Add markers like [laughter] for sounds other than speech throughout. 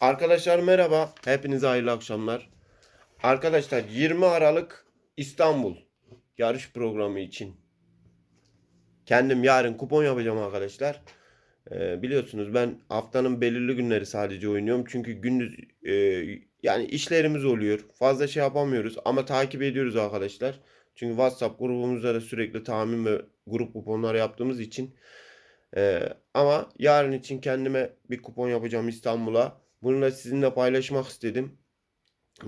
Arkadaşlar merhaba. Hepinize hayırlı akşamlar. Arkadaşlar 20 Aralık İstanbul yarış programı için kendim yarın kupon yapacağım arkadaşlar. Ee, biliyorsunuz ben haftanın belirli günleri sadece oynuyorum. Çünkü gündüz e, yani işlerimiz oluyor. Fazla şey yapamıyoruz ama takip ediyoruz arkadaşlar. Çünkü WhatsApp grubumuzda da sürekli tahmin ve grup kuponları yaptığımız için ee, ama yarın için kendime bir kupon yapacağım İstanbul'a. Bunu da sizinle paylaşmak istedim.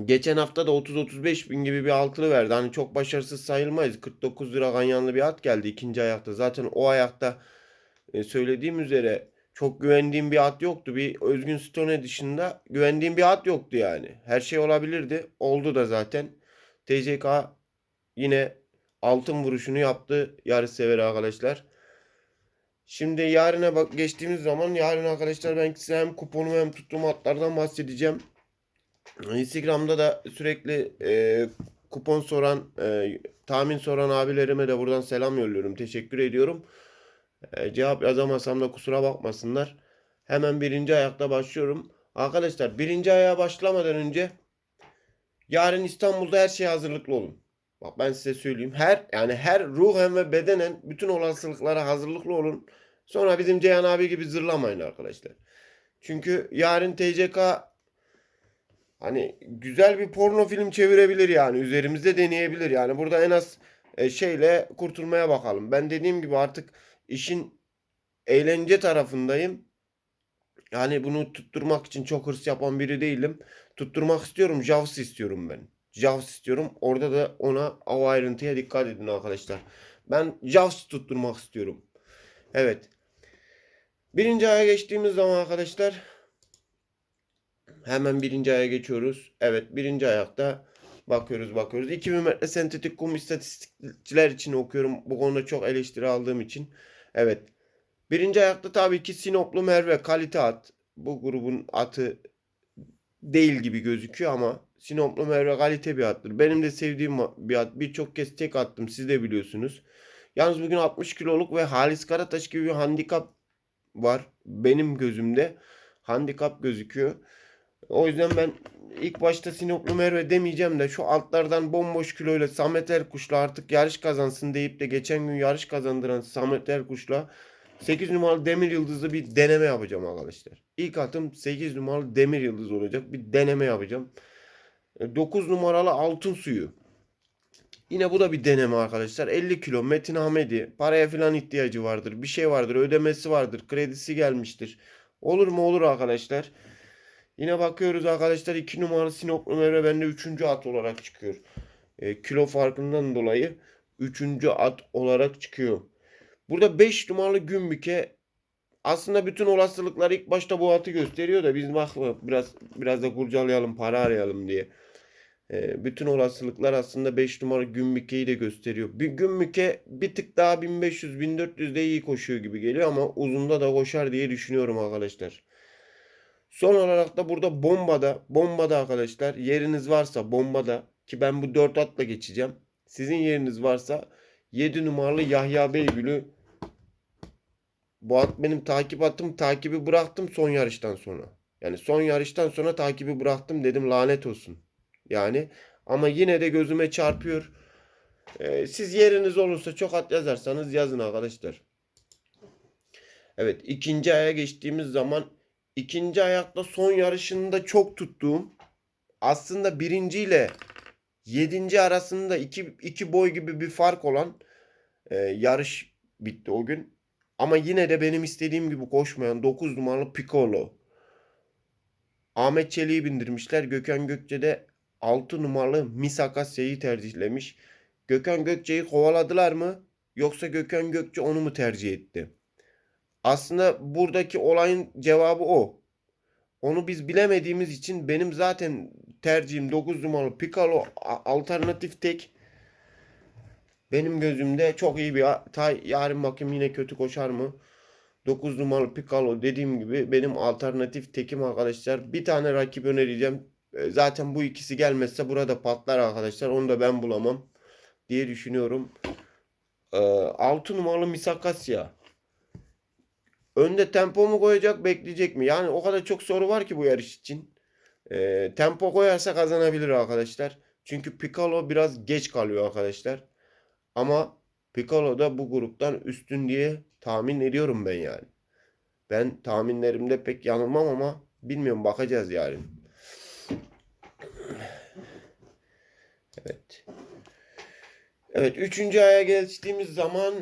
Geçen hafta da 30-35 bin gibi bir altılı verdi. Hani çok başarısız sayılmayız. 49 lira ganyanlı bir at geldi ikinci ayakta. Zaten o ayakta e, söylediğim üzere çok güvendiğim bir at yoktu. Bir Özgün Stone dışında güvendiğim bir at yoktu yani. Her şey olabilirdi. Oldu da zaten. TCK yine altın vuruşunu yaptı yarış sever arkadaşlar. Şimdi yarına bak geçtiğimiz zaman yarın arkadaşlar ben size hem kuponumu hem tuttuğum atlardan bahsedeceğim. Instagram'da da sürekli e, kupon soran, e, tahmin soran abilerime de buradan selam yolluyorum. Teşekkür ediyorum. E, cevap yazamasam da kusura bakmasınlar. Hemen birinci ayakta başlıyorum. Arkadaşlar birinci ayağa başlamadan önce yarın İstanbul'da her şeye hazırlıklı olun. Bak ben size söyleyeyim. Her yani her ruhen ve bedenen bütün olasılıklara hazırlıklı olun. Sonra bizim Ceyhan abi gibi zırlamayın arkadaşlar. Çünkü yarın TCK hani güzel bir porno film çevirebilir yani. Üzerimizde deneyebilir. Yani burada en az e, şeyle kurtulmaya bakalım. Ben dediğim gibi artık işin eğlence tarafındayım. Yani bunu tutturmak için çok hırs yapan biri değilim. Tutturmak istiyorum. Javs istiyorum ben. Javs istiyorum. Orada da ona o ayrıntıya dikkat edin arkadaşlar. Ben Javs tutturmak istiyorum. Evet. Birinci aya geçtiğimiz zaman arkadaşlar hemen birinci aya geçiyoruz. Evet birinci ayakta bakıyoruz bakıyoruz. 2000 metre sentetik kum istatistikçiler için okuyorum. Bu konuda çok eleştiri aldığım için. Evet. Birinci ayakta tabii ki Sinoplu Merve kalite at. Bu grubun atı değil gibi gözüküyor ama Sinoplu Merve kalite bir attır. Benim de sevdiğim bir at. Birçok kez tek attım. Siz de biliyorsunuz. Yalnız bugün 60 kiloluk ve Halis Karataş gibi bir handikap var. Benim gözümde handikap gözüküyor. O yüzden ben ilk başta Sinoplu Merve demeyeceğim de şu altlardan bomboş kiloyla Samet Erkuş'la artık yarış kazansın deyip de geçen gün yarış kazandıran Samet Erkuş'la 8 numaralı Demir Yıldız'ı bir deneme yapacağım arkadaşlar. İlk atım 8 numaralı Demir Yıldız olacak. Bir deneme yapacağım. 9 numaralı Altın Suyu. Yine bu da bir deneme arkadaşlar. 50 kilo Metin Ahmedi. Paraya falan ihtiyacı vardır. Bir şey vardır. Ödemesi vardır. Kredisi gelmiştir. Olur mu olur arkadaşlar. Yine bakıyoruz arkadaşlar 2 numaralı Sinoplu Merve bende 3. at olarak çıkıyor. E, kilo farkından dolayı 3. at olarak çıkıyor. Burada 5 numaralı Gümbük'e aslında bütün olasılıklar ilk başta bu atı gösteriyor da biz bak biraz biraz da kurcalayalım para arayalım diye. E, bütün olasılıklar aslında 5 numara Gümbük'eyi de gösteriyor. Bir Gümbük'e bir tık daha 1500-1400 de iyi koşuyor gibi geliyor ama uzunda da koşar diye düşünüyorum arkadaşlar. Son olarak da burada bombada, bombada arkadaşlar yeriniz varsa bombada ki ben bu 4 atla geçeceğim. Sizin yeriniz varsa 7 numaralı Yahya Beygül'ü bu at benim takip attım. Takibi bıraktım son yarıştan sonra. Yani son yarıştan sonra takibi bıraktım dedim lanet olsun. Yani ama yine de gözüme çarpıyor. Ee, siz yeriniz olursa çok at yazarsanız yazın arkadaşlar. Evet ikinci aya geçtiğimiz zaman ikinci ayakta son yarışında çok tuttuğum aslında birinciyle yedinci arasında iki, iki boy gibi bir fark olan e, yarış bitti o gün. Ama yine de benim istediğim gibi koşmayan 9 numaralı Piccolo. Ahmet Çelik'i bindirmişler. Gökhan Gökçe de 6 numaralı Misakasya'yı tercihlemiş. Gökhan Gökçe'yi kovaladılar mı? Yoksa Gökhan Gökçe onu mu tercih etti? Aslında buradaki olayın cevabı o. Onu biz bilemediğimiz için benim zaten tercihim 9 numaralı Piccolo alternatif tek. Benim gözümde çok iyi bir tay. Yarın bakayım yine kötü koşar mı? 9 numaralı Piccolo dediğim gibi benim alternatif tekim arkadaşlar. Bir tane rakip önereceğim. E, Zaten bu ikisi gelmezse burada patlar arkadaşlar. Onu da ben bulamam diye düşünüyorum. 6 numaralı Misakasya. Önde tempo mu koyacak, bekleyecek mi? Yani o kadar çok soru var ki bu yarış için. Ee, tempo koyarsa kazanabilir arkadaşlar. Çünkü Piccolo biraz geç kalıyor arkadaşlar. Ama Piccolo da bu gruptan üstün diye tahmin ediyorum ben yani. Ben tahminlerimde pek yanılmam ama bilmiyorum bakacağız yani. Evet, üçüncü aya geçtiğimiz zaman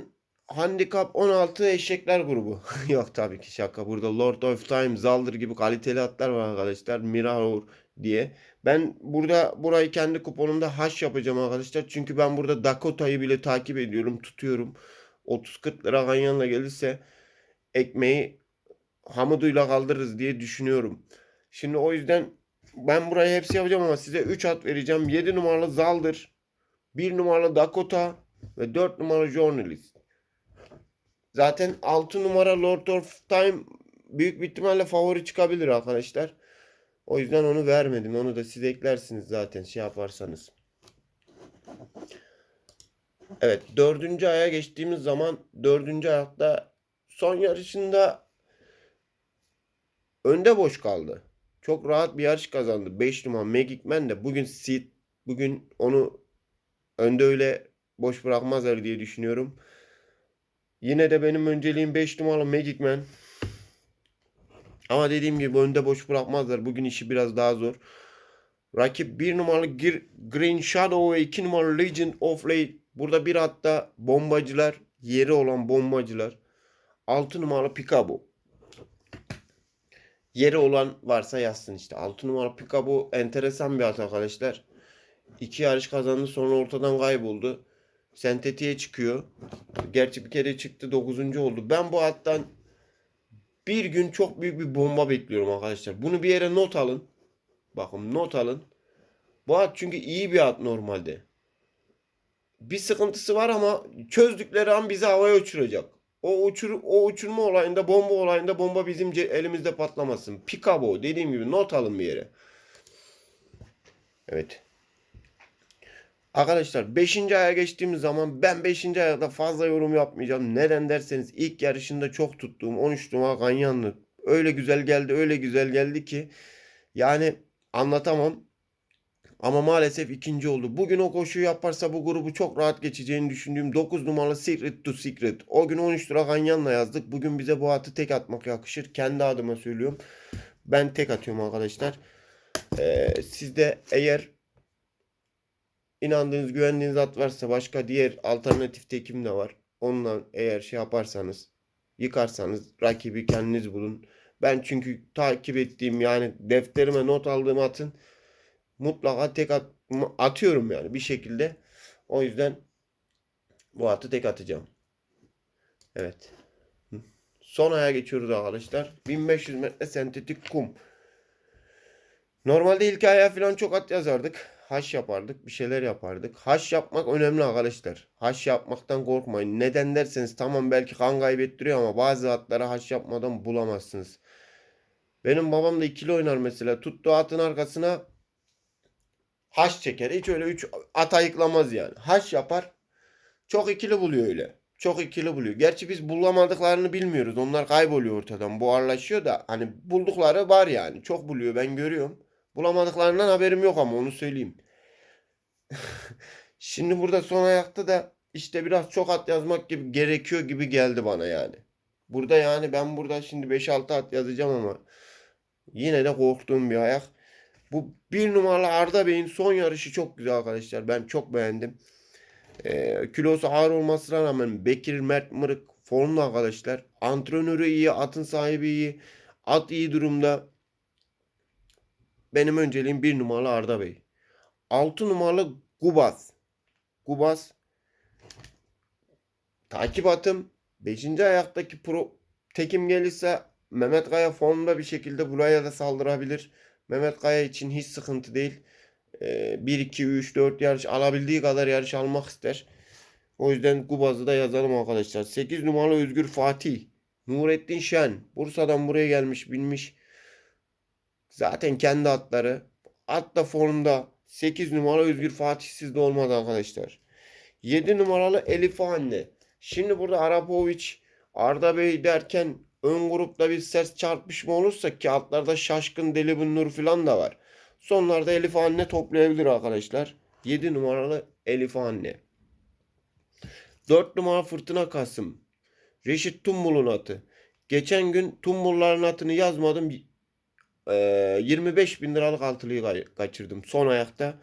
Handikap 16 eşekler grubu. [laughs] Yok tabii ki şaka. Burada Lord of Time, Zaldır gibi kaliteli atlar var arkadaşlar. Mirror diye. Ben burada burayı kendi kuponumda haş yapacağım arkadaşlar. Çünkü ben burada Dakota'yı bile takip ediyorum, tutuyorum. 30-40 lira ganyanla gelirse ekmeği Hamuduyla kaldırırız diye düşünüyorum. Şimdi o yüzden ben burayı hepsi yapacağım ama size 3 at vereceğim. 7 numaralı Zaldır, 1 numaralı Dakota ve 4 numaralı Journalist. Zaten 6 numara Lord of Time büyük bir ihtimalle favori çıkabilir arkadaşlar. O yüzden onu vermedim. Onu da siz eklersiniz zaten şey yaparsanız. Evet dördüncü aya geçtiğimiz zaman dördüncü ayakta son yarışında önde boş kaldı. Çok rahat bir yarış kazandı. 5 numara Magic Man de bugün Sid bugün onu önde öyle boş bırakmazlar diye düşünüyorum. Yine de benim önceliğim 5 numaralı Magic Man. Ama dediğim gibi önde boş bırakmazlar. Bugün işi biraz daha zor. Rakip 1 numaralı Green Shadow ve 2 numaralı Legend of Late. Burada bir hatta bombacılar, yeri olan bombacılar. 6 numaralı Picabo. Yeri olan varsa yazsın işte. 6 numaralı Picabo enteresan bir at arkadaşlar. İki yarış kazandı sonra ortadan kayboldu. Sentetiğe çıkıyor. Gerçi bir kere çıktı 9. oldu. Ben bu attan bir gün çok büyük bir bomba bekliyorum arkadaşlar. Bunu bir yere not alın. Bakın not alın. Bu at çünkü iyi bir at normalde. Bir sıkıntısı var ama çözdükleri an bizi havaya uçuracak. O uçur o uçurma olayında bomba olayında bomba bizim elimizde patlamasın. Pikabo dediğim gibi not alın bir yere. Evet. Arkadaşlar 5. aya geçtiğimiz zaman ben 5. ayda fazla yorum yapmayacağım. Neden derseniz ilk yarışında çok tuttuğum 13 numara Ganyanlı öyle güzel geldi öyle güzel geldi ki yani anlatamam. Ama maalesef ikinci oldu. Bugün o koşuyu yaparsa bu grubu çok rahat geçeceğini düşündüğüm 9 numaralı Secret to Secret. O gün 13 lira Ganyan'la yazdık. Bugün bize bu atı tek atmak yakışır. Kendi adıma söylüyorum. Ben tek atıyorum arkadaşlar. Ee, siz de eğer inandığınız, güvendiğiniz at varsa başka diğer alternatif tekim de var. Onunla eğer şey yaparsanız, yıkarsanız rakibi kendiniz bulun. Ben çünkü takip ettiğim yani defterime not aldığım atın mutlaka tek at, atıyorum yani bir şekilde. O yüzden bu atı tek atacağım. Evet. Son aya geçiyoruz arkadaşlar. 1500 metre sentetik kum. Normalde ilk aya falan çok at yazardık. Haş yapardık. Bir şeyler yapardık. Haş yapmak önemli arkadaşlar. Haş yapmaktan korkmayın. Neden derseniz tamam belki kan kaybettiriyor ama bazı atları haş yapmadan bulamazsınız. Benim babam da ikili oynar mesela. Tuttuğu atın arkasına haş çeker. Hiç öyle 3 at ayıklamaz yani. Haş yapar. Çok ikili buluyor öyle. Çok ikili buluyor. Gerçi biz bulamadıklarını bilmiyoruz. Onlar kayboluyor ortadan. Buharlaşıyor da hani buldukları var yani. Çok buluyor ben görüyorum. Bulamadıklarından haberim yok ama onu söyleyeyim. [laughs] Şimdi burada son ayakta da işte biraz çok at yazmak gibi gerekiyor gibi geldi bana yani. Burada yani ben burada şimdi 5-6 at yazacağım ama yine de korktuğum bir ayak. Bu bir numaralı Arda Bey'in son yarışı çok güzel arkadaşlar. Ben çok beğendim. Ee, kilosu ağır olmasına rağmen Bekir Mert Mırık formlu arkadaşlar. Antrenörü iyi, atın sahibi iyi. At iyi durumda. Benim önceliğim bir numaralı Arda Bey. 6 numaralı Gubas. Gubas. Takip atım. 5. ayaktaki pro tekim gelirse Mehmet Kaya formda bir şekilde buraya da saldırabilir. Mehmet Kaya için hiç sıkıntı değil. Ee, 1, 2, 3, 4 yarış alabildiği kadar yarış almak ister. O yüzden Gubaz'ı da yazalım arkadaşlar. 8 numaralı Özgür Fatih. Nurettin Şen. Bursa'dan buraya gelmiş binmiş. Zaten kendi atları. At da formda. 8 numaralı Özgür Fatih sizde olmadı arkadaşlar. 7 numaralı Elif Anne. Şimdi burada Arapoviç, Arda Bey derken ön grupta bir sert çarpışma olursa ki altlarda Şaşkın Deli Nur falan da var. Sonlarda Elif Anne toplayabilir arkadaşlar. 7 numaralı Elif Anne. 4 numara Fırtına Kasım. Reşit Tumbul'un atı. Geçen gün Tumbul'ların atını yazmadım. Eee, 25 bin liralık altılıyı kaçırdım. Son ayakta.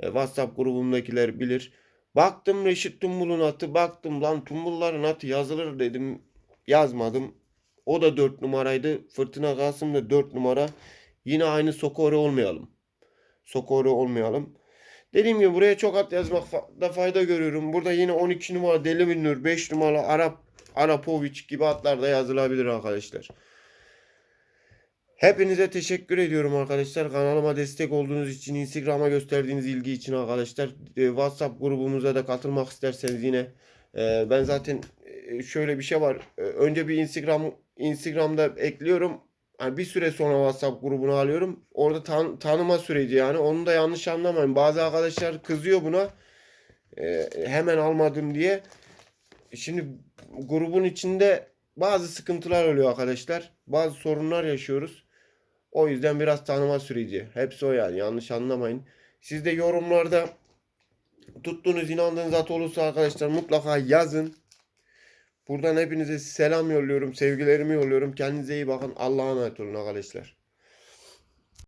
E, WhatsApp grubumdakiler bilir. Baktım Reşit Tumbul'un atı. Baktım lan Tumbul'ların atı yazılır dedim. Yazmadım. O da 4 numaraydı. Fırtına Kasım da 4 numara. Yine aynı Sokore olmayalım. Sokore olmayalım. Dediğim gibi buraya çok at yazmakta fayda görüyorum. Burada yine 12 numara Deli Binnur, 5 numara Arap Arapovic gibi atlar da yazılabilir arkadaşlar. Hepinize teşekkür ediyorum arkadaşlar. Kanalıma destek olduğunuz için, Instagram'a gösterdiğiniz ilgi için arkadaşlar. E, WhatsApp grubumuza da katılmak isterseniz yine e, ben zaten e, şöyle bir şey var. E, önce bir Instagram Instagram'da ekliyorum. Bir süre sonra WhatsApp grubunu alıyorum. Orada tan- tanıma süreci yani. Onu da yanlış anlamayın. Bazı arkadaşlar kızıyor buna. Hemen almadım diye. Şimdi grubun içinde bazı sıkıntılar oluyor arkadaşlar. Bazı sorunlar yaşıyoruz. O yüzden biraz tanıma süreci. Hepsi o yani. Yanlış anlamayın. Siz de yorumlarda tuttuğunuz inandığınız at olursa arkadaşlar mutlaka yazın. Buradan hepinize selam yolluyorum. Sevgilerimi yolluyorum. Kendinize iyi bakın. Allah'a emanet olun arkadaşlar.